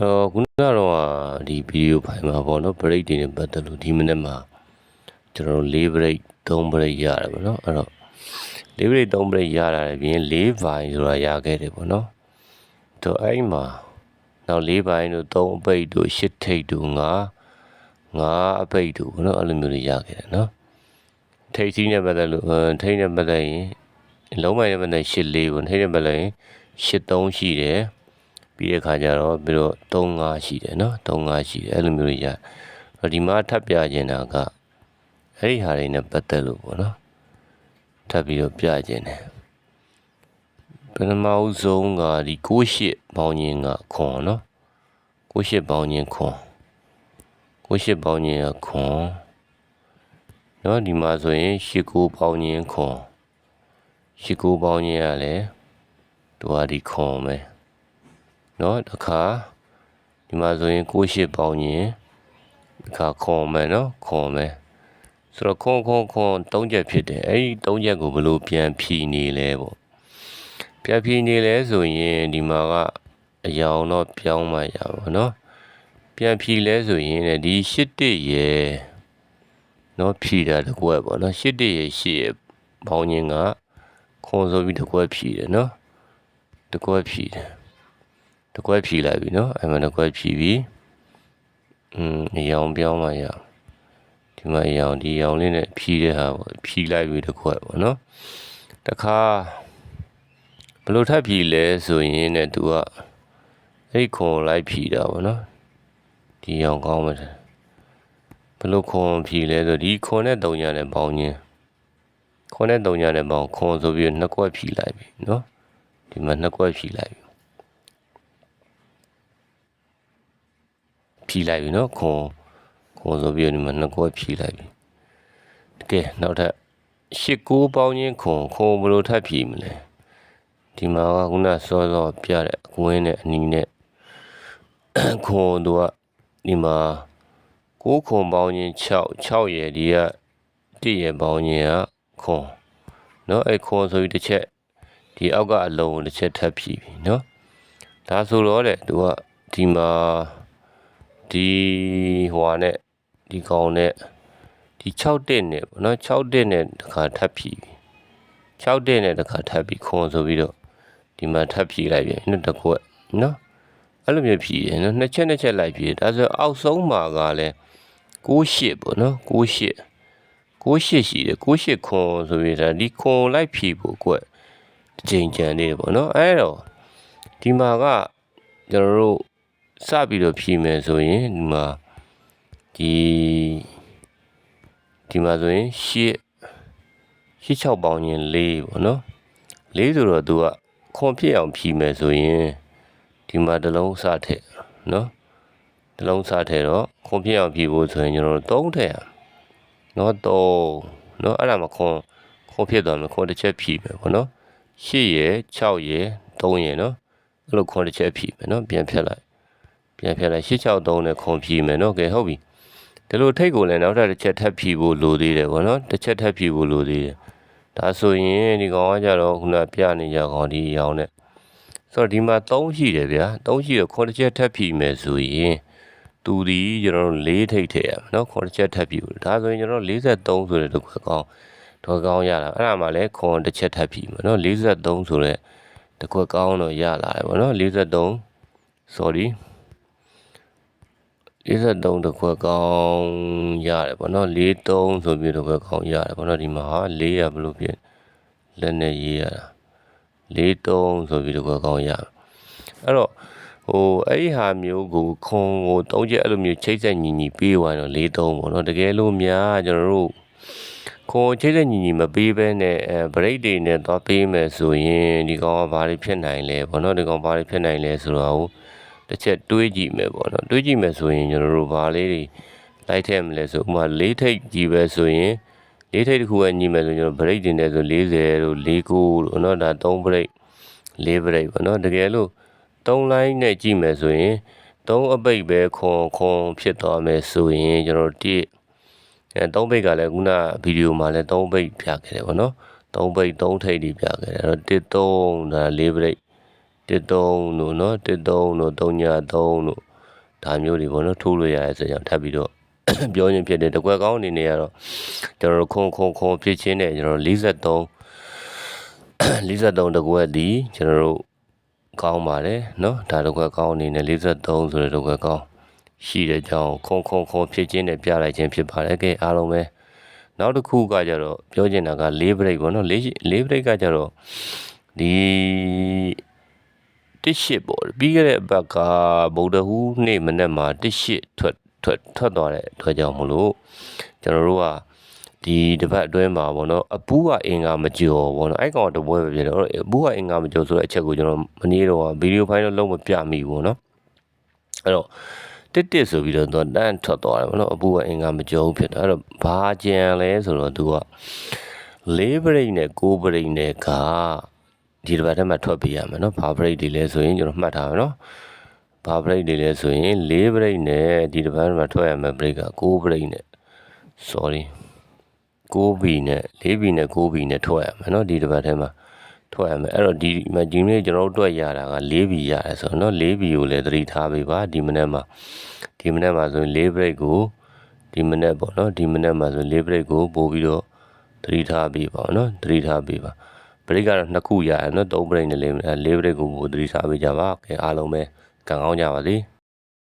အော်ခုနကတော့ဒီဗီဒီယိုဖိုင်မှာပေါ့နော် break တွေနဲ့ပတ်သက်လို့ဒီမနေ့မှာကျွန်တော်တို့၄ break 3 break ရတယ်ပေါ့နော်အဲ့တော့၄ break 3 break ရတာလည်းပြင်၄ဘိုင်ဆိုတာရခဲ့တယ်ပေါ့နော်တော့အဲ့မှာနောက်၄ဘိုင်တို့3အပိတ်တို့8ထိတ်တို့5 5အပိတ်တို့ပေါ့နော်အဲ့လိုမျိုးတွေရခဲ့တယ်နော်ထိတ်စီးနဲ့ပတ်သက်လို့အဲထိတ်နဲ့ပတ်သက်ရင်လုံးမိုင်နဲ့ပတ်သက်8 4ပေါ့ထိတ်နဲ့ပတ်သက်ရင်8 3ရှိတယ် ပြီးတဲ့ခါကျတော့ပြီးတော့3 5ရှိတယ်နော်3 5ရှိတယ်အဲ့လိုမျိုးတွေရအဲ့ဒီမှာထပ်ပြခြင်းတာကအဲ့ဒီဟာတွေနဲ့ပတ်သက်လို့ပေါ့နော်ထပ်ပြီးတော့ပြခြင်းတယ်ပထမဦးဆုံးကဒီ68ပေါင်းခြင်းကခွန်နော်68ပေါင်းခြင်းခွန်68ပေါင်းခြင်းကခွန်နော်ဒီမှာဆိုရင်89ပေါင်းခြင်းခွန်89ပေါင်းခြင်းကလည်းသူကဒီခွန်ပဲ နော်တခါဒီမှာဆိုရင်68ပေါင်းခြင်းတခါခွန်မယ်နော်ခွန်မယ်ဆိုတော့ခွန်ခွန်ခွန်၃ချက်ဖြစ်တယ်အဲ့ဒီ၃ချက်ကိုဘယ်လိုပြန်ဖြီနေလဲပေါ့ပြန်ဖြီနေလဲဆိုရင်ဒီမှာကအယောင်တော့ပြောင်းမှရပါနော်ပြန်ဖြီလဲဆိုရင်လည်းဒီ၈တစ်ရေနော်ဖြီတာတကွက်ပေါ့နော်၈တစ်ရေ၈ရေပေါင်းခြင်းကခွန်ဆိုပြီးတကွက်ဖြီတယ်နော်တကွက်ဖြီတယ် တကွက်ဖြီလိုက်ပြီနော်အဲ့မှာတကွက်ဖြီပြီอืมအယောင်ပြောင်းမှရဒီမှာအယောင်ဒီအယောင်လေးနဲ့ဖြီတဲ့ဟာပေါ့ဖြီလိုက်ပြီတကွက်ပေါ့နော်တခါဘယ်လိုထပ်ဖြီလဲဆိုရင်ねသူကအဲ့ခွန်လိုက်ဖြီတာပေါ့နော်ဒီအယောင်ကောင်းမယ်ဘယ်လိုခွန်ဖြီလဲဆိုဒီခွန်နဲ့တုံညာနဲ့ပေါင်းခြင်းခွန်နဲ့တုံညာနဲ့ပေါင်းခွန်ဆိုပြီးနှစ်ကွက်ဖြီလိုက်ပြီနော်ဒီမှာနှစ်ကွက်ဖြီလိုက်ပြီ ဖြီလိုက်ပြီနော်ခွန်ခွန်ဆိုပြီးဒီမှာနှစ်ကွက်ဖြီလိုက်ပြီကဲနောက်ထပ်ရှစ်ကိုးပေါင်းခြင်းခွန်ခွန်ဘယ်လိုထပ်ဖြီမလဲဒီမှာကခုနစောစောပြတဲ့အကွင်းနဲ့အနီးနဲ့ခွန်တို့ကဒီမှာကိုးခွန်ပေါင်းခြင်း6 6ရယ်ဒီက1ရယ်ပေါင်းခြင်းကခွန်เนาะအဲ့ခွန်ဆိုပြီးတစ်ချက်ဒီအောက်ကအလုံးကိုတစ်ချက်ထပ်ဖြီးပြီเนาะဒါဆိုတော့တဲ့သူကဒီမှာ ဒီဟိုဟာနဲ့ဒီကောင်နဲ့ဒီ6တက်နဲ့ပေါ့နော်6တက်နဲ့တစ်ခါထပ်ဖြီးပြီ6တက်နဲ့တစ်ခါထပ်ပြီးခွန်ဆိုပြီးတော့ဒီမှာထပ်ဖြီးလိုက်ပြီနှစ်တစ်ခွက်နော်အဲ့လိုမျိုးဖြီးတယ်နော်နှစ်ချက်နှစ်ချက်လိုက်ဖြီးတယ်ဒါဆိုအောက်ဆုံးမှာကလည်း68ပေါ့နော်68 68ရှိတယ်68ခွန်ဆိုပြီးဒါဒီခွန်လိုက်ဖြီးဖို့ကွက်တစ်ချိန်ကြံနေတယ်ပေါ့နော်အဲ့တော့ဒီမှာကကျွန်တော်တို့ စပြီးတော့ဖြီးမယ်ဆိုရင်ဒီမှာဒီဒီမှာဆိုရင်ရှစ်ရှစ်6ပေါင်းရင်4ပေါ့နော်4ဆိုတော့သူကခွန်ဖြစ်အောင်ဖြီးမယ်ဆိုရင်ဒီမှာတစ်လုံးစထည့်နော်တစ်လုံးစထည့်တော့ခွန်ဖြစ်အောင်ဖြီးဖို့ဆိုရင်ကျွန်တော်တို့3ထည့်ရနော်3နော်အဲ့ဒါမှခွန်ခွန်ဖြစ်သွားမယ်ခွန်တစ်ချက်ဖြီးမယ်ပေါ့နော်8ရယ်6ရယ်3ရယ်နော်အဲ့လိုခွန်တစ်ချက်ဖြီးမယ်နော်ပြန်ဖြတ်လိုက် ပြန်ဖြတ်လိုက်863နဲ့ခွန်ဖြီးမယ်နော်ကဲဟုတ်ပြီဒီလိုထိတ်ကိုလည်းနောက်ထပ်တစ်ချက်ထပ်ဖြီးဖို့လိုသေးတယ်ပေါ့နော်တစ်ချက်ထပ်ဖြီးဖို့လိုသေးတယ်ဒါဆိုရင်ဒီကောင်ကကြတော့ခုနပြနေကြကောင်ဒီရောင်နဲ့ဆိုတော့ဒီမှာ3ရှိတယ်ဗျာ3ရှိတော့ခွန်တစ်ချက်ထပ်ဖြီးမယ်ဆိုရင်သူဒီကျွန်တော်တို့၄ထိတ်ထည့်ရမယ်နော်ခွန်တစ်ချက်ထပ်ဖြီးဖို့ဒါဆိုရင်ကျွန်တော်43ဆိုတဲ့တစ်ခွက်ကောင်တော့ကောင်းရတာအဲ့ဒါမှလည်းခွန်တစ်ချက်ထပ်ဖြီးမယ်နော်43ဆိုတဲ့တစ်ခွက်ကောင်းတော့ရလာတယ်ပေါ့နော်43 sorry 53တခွက်ကောင်းရတယ်ပေါ့နော်43ဆိုပြီးတခွက်ကောင်းရတယ်ပေါ့နော်ဒီမှာဟာ4ရဘလို့ဖြစ်လက်နဲ့ရေးရတာ43ဆိုပြီးတခွက်ကောင်းရအဲ့တော့ဟိုအဲ့ဒီဟာမျိုးကိုခွန်ကိုသုံးချက်အဲ့လိုမျိုးချိတ်ဆက်ညီညီပေးသွားတော့43ပေါ့နော်တကယ်လို့များကျွန်တော်တို့ခွန်ချိတ်ဆက်ညီညီမပေးဘဲနဲ့အဲဘရိတ်တွေနဲ့သွားပေးမယ်ဆိုရင်ဒီကောင်ကဘာတွေဖြစ်နိုင်လဲပေါ့နော်ဒီကောင်ဘာတွေဖြစ်နိုင်လဲဆိုတော့ တစ်ချက်တွေးကြည့်မယ်ပေါ့နော်တွေးကြည့်မယ်ဆိုရင်ကျွန်တော်တို့ဘာလေးတွေလိုက်ထည့်မလဲဆိုဥပမာ၄ထိပ်ကြီးပဲဆိုရင်၄ထိပ်တစ်ခုကညီမယ်ဆိုကျွန်တော် break တင်တယ်ဆို40တို့49တို့နော်ဒါ3 break 4 break ပေါ့နော်တကယ်လို့3 line နဲ့ကြည့်မယ်ဆိုရင်3အပိတ်ပဲခွန်ခွန်ဖြစ်သွားမယ်ဆိုရင်ကျွန်တော်တိအဲ3ပိတ်ကလည်းခုနဗီဒီယိုမှာလည်း3ပိတ်ပြခဲ့တယ်ပေါ့နော်3ပိတ်3ထိပ်တွေပြခဲ့တယ်အဲ့တော့1 3ဒါ4 break တစ်သုံးတို့နော်တစ်သုံးတို့သုံးညာသုံးတို့ဒါမျိုးတွေပေါ့နော်ထိုးလို့ရတယ်ဆိုကြထပ်ပြီးတော့ပြောခြင်းဖြစ်တယ်တကွက်ကောင်းအနေနဲ့ကတော့ကျွန်တော်ခုံခုံခုံဖြစ်ချင်းနဲ့ကျွန်တော်43 43တကွက်ဒီကျွန်တော်တို့ကောင်းပါတယ်နော်ဒါတကွက်ကောင်းအနေနဲ့43ဆိုတဲ့တကွက်ကောင်းရှိတဲ့အကြောင်းခုံခုံခုံဖြစ်ချင်းနဲ့ပြလိုက်ခြင်းဖြစ်ပါတယ်ကဲအားလုံးပဲနောက်တစ်ခုကကြတော့ပြောချင်တာက၄ break ပေါ့နော်၄ break ကကြတော့ဒီ တစ်ရှစ်ပေါ့ပြီးခဲ့တဲ့အပတ်ကဗုဒ္ဓဟူးနေ့မနေ့မှာတစ်ရှစ်ထွက်ထွက်ထွက်သွားတဲ့အတွက်ကြောင့်မလို့ကျွန်တော်တို့ကဒီတစ်ပတ်အတွင်းမှာပေါ့နော်အပူကအင်္ဂါမကျော်ပေါ့နော်အဲ့ကောင်တပွဲပဲဖြစ်တယ်အဲ့တော့အပူကအင်္ဂါမကျော်ဆိုတဲ့အချက်ကိုကျွန်တော်မနေ့တော့ဗီဒီယိုဖိုင်တော့လုံးမပြမိဘူးပေါ့နော်အဲ့တော့တစ်တစ်ဆိုပြီးတော့သူကတန်းထွက်သွားတယ်ပေါ့နော်အပူကအင်္ဂါမကျော်ဘူးဖြစ်တယ်အဲ့တော့ဘာကြံလဲဆိုတော့သူကလေးဘရိတ်နဲ့ကိုးဘရိတ်နဲ့က ဒီတစ်ပတ်ထဲမှာထွက်ပေးရမယ်နော်ဘာဘရိတ်တွေလဲဆိုရင်ကျွန်တော်မှတ်ထားမယ်နော် ဘာဘရိတ်တွေလဲဆိုရင်၄ဘရိတ်နဲ့ဒီတစ်ပတ်မှာထွက်ရမယ့်ဘရိတ်က6ဘရိတ်နဲ့ sorry 6ဘီနဲ့4ဘီနဲ့6ဘီနဲ့ထွက်ရမယ်เนาะဒီတစ်ပတ်ထဲမှာထွက်ရမယ်အဲ့တော့ဒီမှာဒီနေ့ကျွန်တော်တို့တွက်ရတာက4ဘီရတယ်ဆိုတော့เนาะ4ဘီကိုလည်းသတိထားပေးပါဒီမနေ့မှာဒီမနေ့မှာဆိုရင်4ဘရိတ်ကိုဒီမနေ့ပေါ့เนาะဒီမနေ့မှာဆိုရင်4ဘရိတ်ကိုပို့ပြီးတော့သတိထားပေးပါเนาะသတိထားပေးပါ ဘရိတ်ကတော့နှစ်ခုရတယ်နော်သုံးဘရိတ်နဲ့လေးလေးဘရိတ်ကိုသတိထားပေးကြပါကဲအားလုံးပဲကံကောင်းကြပါစေ။